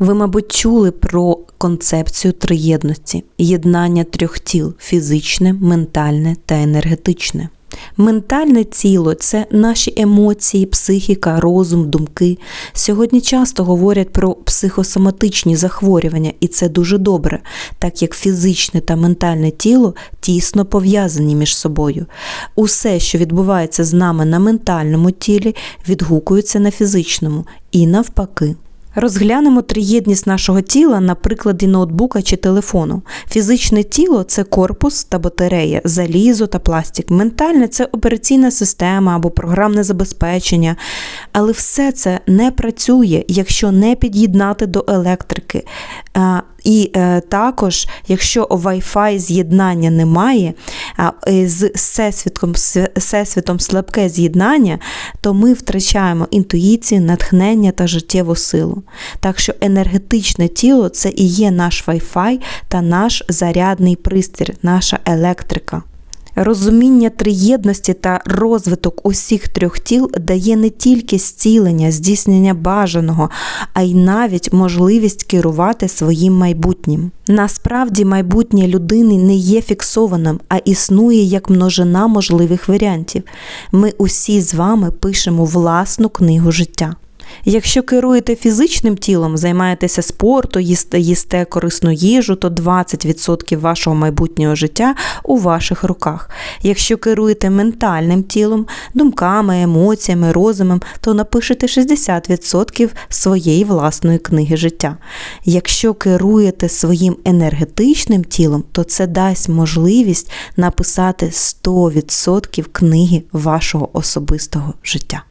Ви, мабуть, чули про концепцію триєдності, єднання трьох тіл фізичне, ментальне та енергетичне. Ментальне тіло це наші емоції, психіка, розум, думки. Сьогодні часто говорять про психосоматичні захворювання, і це дуже добре, так як фізичне та ментальне тіло тісно пов'язані між собою. Усе, що відбувається з нами на ментальному тілі, відгукується на фізичному і навпаки. Розглянемо триєдність нашого тіла на прикладі ноутбука чи телефону. Фізичне тіло це корпус та батарея, залізо та пластик. Ментальне це операційна система або програмне забезпечення. Але все це не працює, якщо не під'єднати до електрики. І е, також, якщо Wi-Fi з'єднання немає, з всесвітом, всесвітом слабке з'єднання, то ми втрачаємо інтуїцію, натхнення та життєву силу. Так що енергетичне тіло це і є наш Wi-Fi та наш зарядний пристір, наша електрика. Розуміння триєдності та розвиток усіх трьох тіл дає не тільки зцілення, здійснення бажаного, а й навіть можливість керувати своїм майбутнім. Насправді, майбутнє людини не є фіксованим, а існує як множина можливих варіантів. Ми усі з вами пишемо власну книгу життя. Якщо керуєте фізичним тілом, займаєтеся їсте, їсте корисну їжу, то 20% вашого майбутнього життя у ваших руках. Якщо керуєте ментальним тілом, думками, емоціями, розумом, то напишете 60% своєї власної книги життя. Якщо керуєте своїм енергетичним тілом, то це дасть можливість написати 100% книги вашого особистого життя.